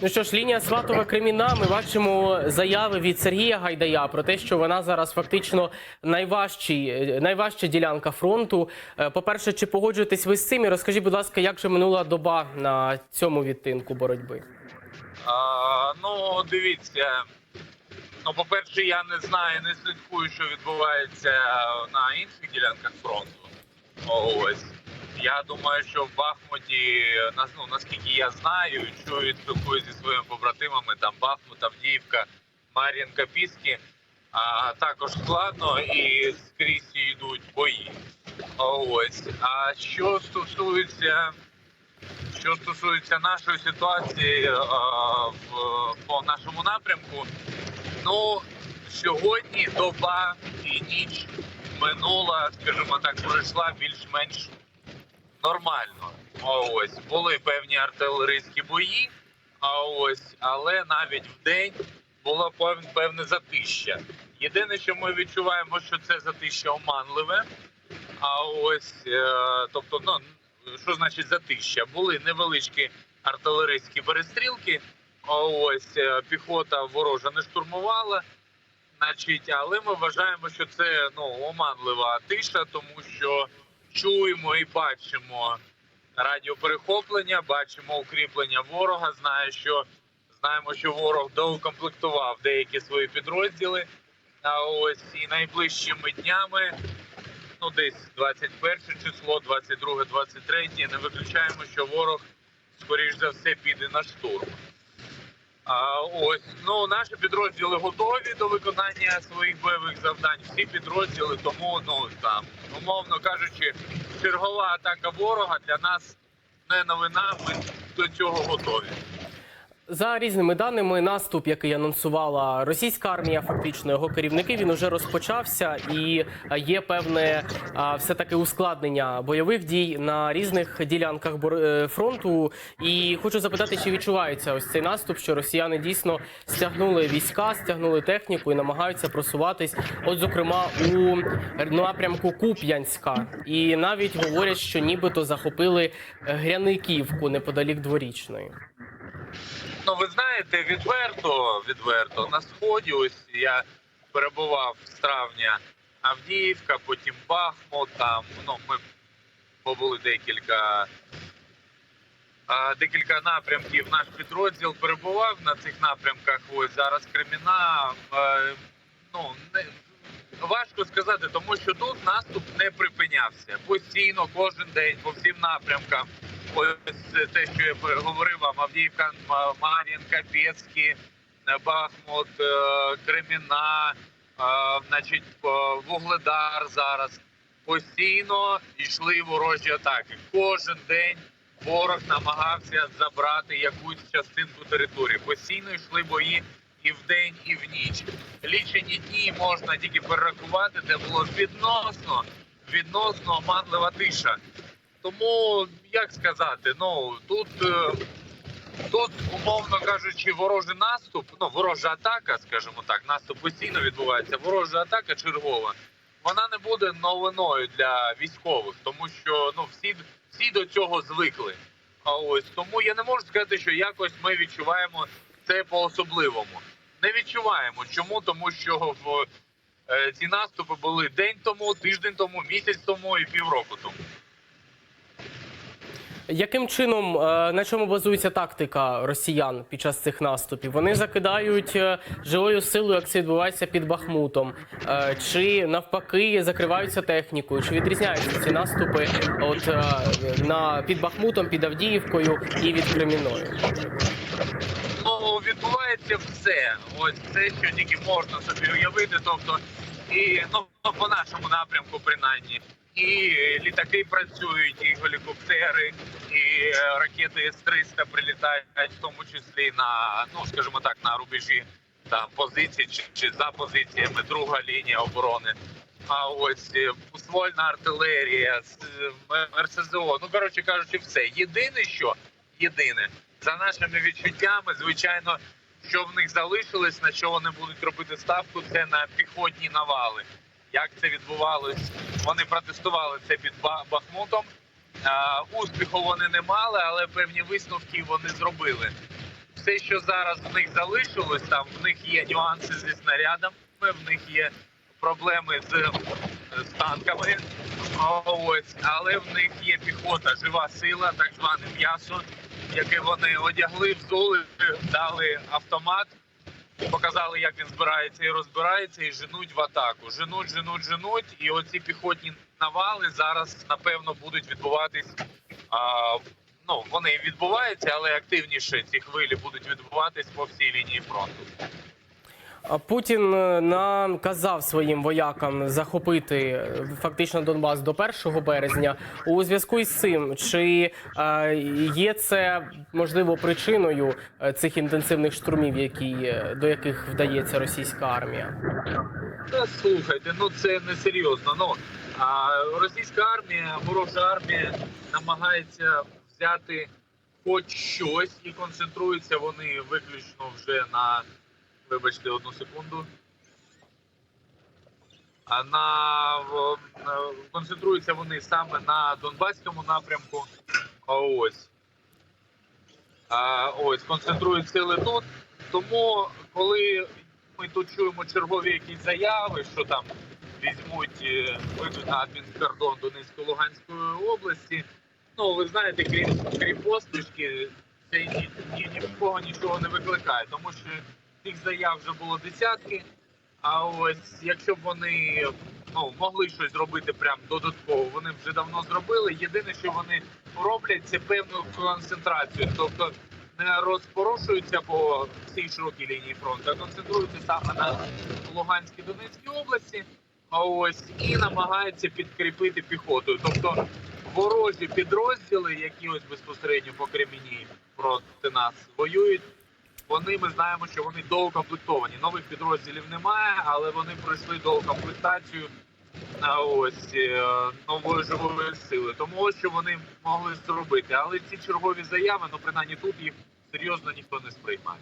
Ну що ж, лінія Сватова Креміна. Ми бачимо заяви від Сергія Гайдая про те, що вона зараз фактично найважчий, е, найважча ділянка фронту. Е, По-перше, чи погоджуєтесь ви з цим? І розкажіть, будь ласка, як же минула доба на цьому відтинку боротьби? А, ну, дивіться. Ну, по-перше, я не знаю, не слідкую, що відбувається на інших ділянках фронту. Ось. Я думаю, що в Бахмуті, ну, наскільки я знаю, чую, спілкуюся зі своїми побратимами, там Бахмут, Авдіївка, Мар'їнка, Піски, а також складно і скрізь йдуть бої. Ось. А що стосується що стосується нашої ситуації е, в, по нашому напрямку, ну сьогодні доба і ніч минула, скажімо так, пройшла більш-менш нормально. А Ось були певні артилерійські бої, а ось, але навіть в день було певне, затища. Єдине, що ми відчуваємо, що це затища оманливе. А ось, е, тобто, ну що значить затища? Були невеличкі артилерійські перестрілки. А ось е, піхота ворожа не штурмувала. Значить, але ми вважаємо, що це ну оманлива тиша, тому що чуємо і бачимо радіоперехоплення, бачимо укріплення ворога. Знаю, що знаємо, що ворог доукомплектував деякі свої підрозділи. А ось і найближчими днями ну десь 21 число, 22, 23, не виключаємо, що ворог, скоріш за все, піде на штурм. А ось ну наші підрозділи готові до виконання своїх бойових завдань. Всі підрозділи, тому ну там, умовно кажучи, чергова атака ворога для нас не новина. Ми до цього готові. За різними даними, наступ, який анонсувала російська армія, фактично його керівники, він уже розпочався, і є певне все-таки ускладнення бойових дій на різних ділянках е, фронту. І хочу запитати, чи відчувається ось цей наступ, що росіяни дійсно стягнули війська, стягнули техніку і намагаються просуватись, от зокрема у напрямку Куп'янська, і навіть говорять, що нібито захопили Гряниківку неподалік дворічної. Ну, ви знаєте, відверто, відверто на сході. Ось я перебував з травня Авдіївка, потім Бахмут. Там ну ми побули декілька. Декілька напрямків наш підрозділ перебував на цих напрямках. Ось зараз Креміна. Е, Ну не важко сказати, тому що тут наступ не припинявся постійно, кожен день, по всім напрямкам. Ось те, що я говорив вам, Авдіївка, Мар'їнка, Пєцькі, е, Бахмут, е, Креміна, е, значить, е, Вугледар зараз. Постійно йшли ворожі атаки. Кожен день ворог намагався забрати якусь частинку території. Постійно йшли бої і вдень, і в ніч. Лічені дні можна тільки перерахувати, де було відносно, відносно оманлива тиша. Тому як сказати, ну тут, е, тут, умовно кажучи, ворожий наступ, ну ворожа атака, скажімо так, наступ постійно відбувається. Ворожа атака чергова. Вона не буде новиною для військових, тому що ну всі, всі до цього звикли. А ось тому я не можу сказати, що якось ми відчуваємо це по особливому. Не відчуваємо. Чому? Тому що в е, ці наступи були день тому, тиждень тому, місяць тому і півроку тому. Яким чином е, на чому базується тактика росіян під час цих наступів? Вони закидають е, живою силою, як це відбувається під Бахмутом, Е, чи навпаки закриваються технікою? Чи відрізняються ці наступи от на під Бахмутом, під Авдіївкою і від Креміною? Ну, відбувається все. Ось все, що тільки можна собі уявити. Тобто, і ну по нашому напрямку, принаймні, і літаки працюють, і гелікоптери, і е, ракети С-300 прилітають, в тому числі на ну скажімо так, на рубежі там позиції чи, чи за позиціями, друга лінія оборони. А ось е, ствольна артилерія, е, РСЗО. Ну коротше кажучи, все. Єдине, що єдине за нашими відчуттями, звичайно, що в них залишилось, на що вони будуть робити ставку, це на піхотні навали. Як це відбувалось? Вони протестували це під Ба- Бахмутом. Успіху вони не мали, але певні висновки вони зробили. все, що зараз в них залишилось, там в них є нюанси зі снарядами, в них є проблеми з, з танками. Ось, але в них є піхота, жива сила, так зване м'ясо, яке вони одягли, взули, дали автомат, показали, як він збирається і розбирається, і женуть в атаку. Женуть, женуть, женуть. І оці піхотні навали зараз, напевно, будуть відбуватись. А, ну, вони відбуваються, але активніше ці хвилі будуть відбуватись по всій лінії фронту. Путін е, наказав своїм воякам захопити е, фактично Донбас до 1 березня. У зв'язку із цим, чи е, є це можливо причиною цих інтенсивних штурмів, які, до яких вдається російська армія? Та слухайте, ну це не серйозно. Ну а російська армія, ворожа армія намагається взяти хоч щось і концентруються вони виключно вже на вибачте одну секунду. На концентруються вони саме на Донбаському напрямку. А ось. Ось концентрують сили тут. Тому, коли ми тут чуємо чергові якісь заяви, що там візьмуть, е, вийдуть на адмінкордон Донецької Луганської області. Ну, ви знаєте, крім, крім посмішки, це ні, ні, ні в кого нічого не викликає, тому що цих заяв вже було десятки. А ось якщо б вони ну, могли щось зробити прям додатково, вони вже давно зробили. Єдине, що вони роблять, це певну концентрацію. Тобто не розпорошуються по всій широкій лінії фронту, а концентруються саме на Луганській Донецькій області. А ось і намагаються підкріпити піхотою. Тобто ворожі підрозділи, які ось безпосередньо по Кремені проти нас воюють. Вони ми знаємо, що вони доукомплектовані. Нових підрозділів немає, але вони пройшли доукомплектацію на ось е, нової живої сили. Тому ось що вони могли зробити. Але ці чергові заяви, ну принаймні тут їх серйозно ніхто не сприймає.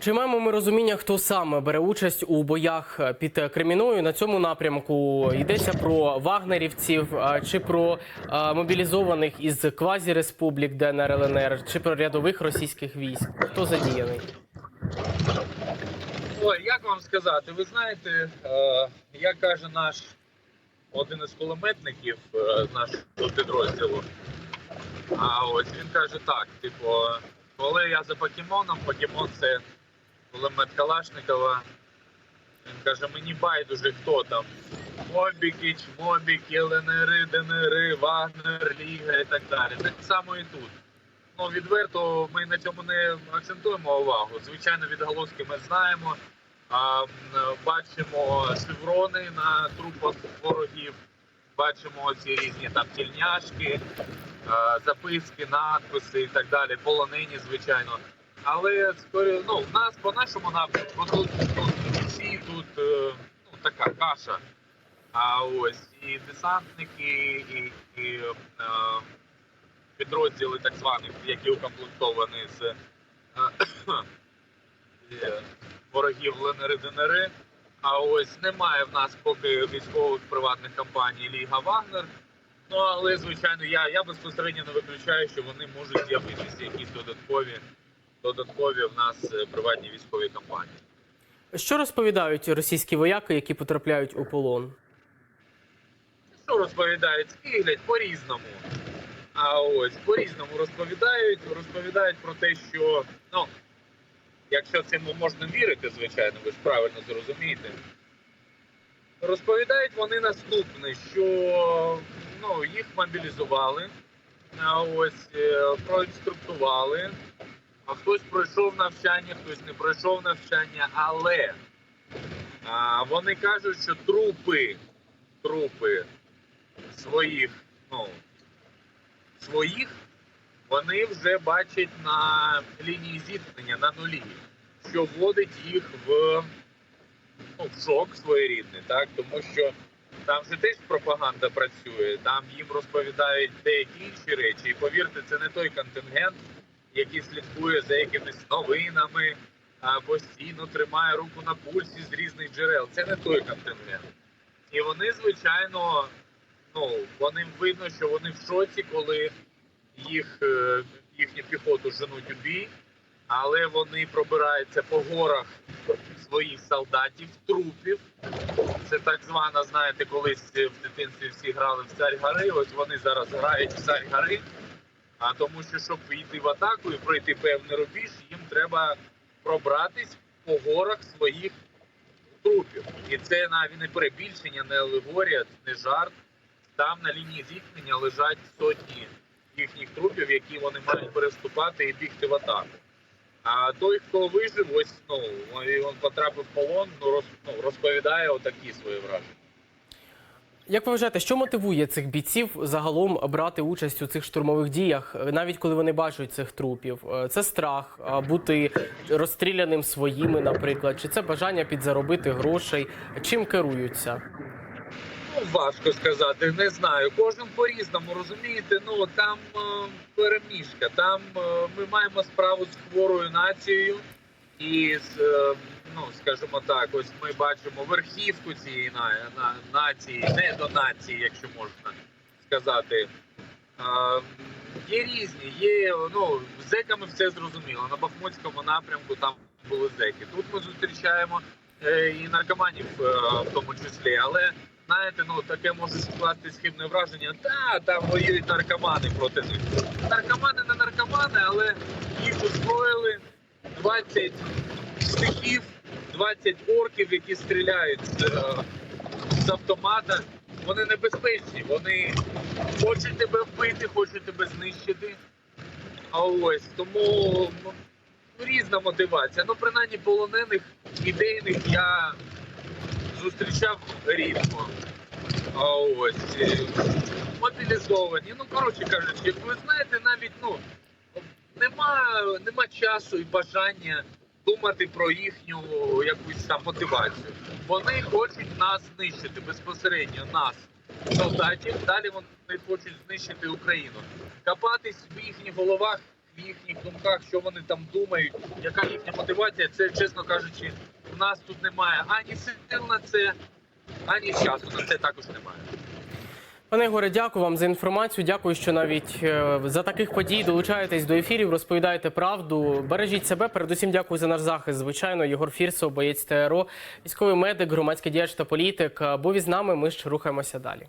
Чи маємо ми розуміння, хто саме бере участь у боях під Креміною? На цьому напрямку йдеться про вагнерівців, чи про мобілізованих із квазіреспублік ДНР ЛНР, чи про рядових російських військ? Хто задіяний? Ой, як вам сказати, ви знаєте, е, як каже наш один із кулеметників е, нашого підрозділу. А ось він каже так: типу, коли я за покемоном, покемон це кулемет Калашникова. Він каже, мені байдуже хто там. Мобіки, Чмобіки, ЛНР, ДНР, Вагнер, Ліга і так далі. Так само і тут. Ну, відверто ми на цьому не акцентуємо увагу. Звичайно, відголоски ми знаємо. А, бачимо шеврони на трупах ворогів, бачимо ці різні там тільняшки, записки, надписи і так далі, полонені, звичайно. Але скорі, ну, в нас по нашому напрямку тут, тут всі тут е, ну, така каша. А ось і десантники, і, і е, підрозділи так званих, які укомплектовані з е, е, ворогів ЛНР ДНР. А ось немає в нас поки військових приватних компаній Ліга Вагнер. Ну але звичайно, я, я безпосередньо не виключаю, що вони можуть з'явитися якісь додаткові, додаткові в нас е, приватні військові компанії. Що розповідають російські вояки, які потрапляють у полон? Що розповідають? Скиглять по-різному. А ось по-різному розповідають. Розповідають про те, що ну, якщо цьому можна вірити, звичайно, ви ж правильно зрозумієте. Розповідають вони наступне, що ну, їх мобілізували, а ось е, проінструктували, хтось пройшов навчання, хтось не пройшов навчання, але а, вони кажуть, що трупи, трупи своїх, ну, своїх, вони вже бачать на лінії зіткнення на нулі, що вводить їх в, ну, в шок своєрідний, так? Тому що там же теж пропаганда працює, там їм розповідають деякі інші речі. І повірте, це не той контингент, який слідкує за якимись новинами, постійно тримає руку на пульсі з різних джерел. Це не той контингент. І вони, звичайно, ну, вони видно, що вони в шоці, коли їх е, їхню піхоту женуть у бій, але вони пробираються по горах своїх солдатів, трупів. Це так звана, знаєте, колись в дитинстві всі грали в царь гори. Ось вони зараз грають в царь гори. А тому що, щоб йти в атаку і пройти певний рубіж, їм треба пробратись по горах своїх трупів. І це навіть не перебільшення, не алегорія, не жарт. Там на лінії зіткнення лежать сотні їхніх трупів, які вони мають переступати і бігти в атаку. А той, хто вижив, ось ну він потрапив в полон, ну, ну розповідає отакі свої враження. Як ви вважаєте, що мотивує цих бійців загалом брати участь у цих штурмових діях, е, навіть коли вони бачать цих трупів? Е, Це страх бути розстріляним своїми, наприклад, чи це бажання підзаробити грошей? Чим керуються? Ну, важко сказати, не знаю. Кожен по-різному, розумієте, ну там е, переміжка, там е, ми маємо справу з хворою нацією, і з, е, ну, скажімо так, ось ми бачимо верхівку цієї на, на, нації, не до нації, якщо можна сказати. Е, Є різні, є ну зеками все зрозуміло. На Бахмутському напрямку там були зеки. Тут ми зустрічаємо е, і наркоманів, е, в тому числі, але знаєте, ну таке може скласти схибне враження. Та там воюють наркомани проти них. Наркомани не наркомани, але їх озброїли 20 стихів, 20 орків, які стріляють е, з автомата. Вони небезпечні, вони хочуть тебе вбити, хочуть тебе знищити. А ось тому ну, різна мотивація. Ну, принаймні полонених ідейних я зустрічав рідко. А ось е, мобілізовані. Ну, коротше кажучи, ви знаєте, навіть ну нема, нема часу і бажання думати про їхню якусь там мотивацію. Вони хочуть нас знищити безпосередньо нас, солдатів. Далі вони хочуть знищити Україну. Копатись в їхніх головах, в їхніх думках, що вони там думають, яка їхня мотивація, це чесно кажучи, у нас тут немає ані сил на це, ані часу на це також немає. Пане Ігоре, дякую вам за інформацію. Дякую, що навіть е, за таких подій долучаєтесь до ефірів, розповідаєте правду. Бережіть себе. Передусім, дякую за наш захист. Звичайно, Єгор Фірсов, боєць ТРО, військовий медик, громадський діяч та політик. Був із нами. Ми ж рухаємося далі.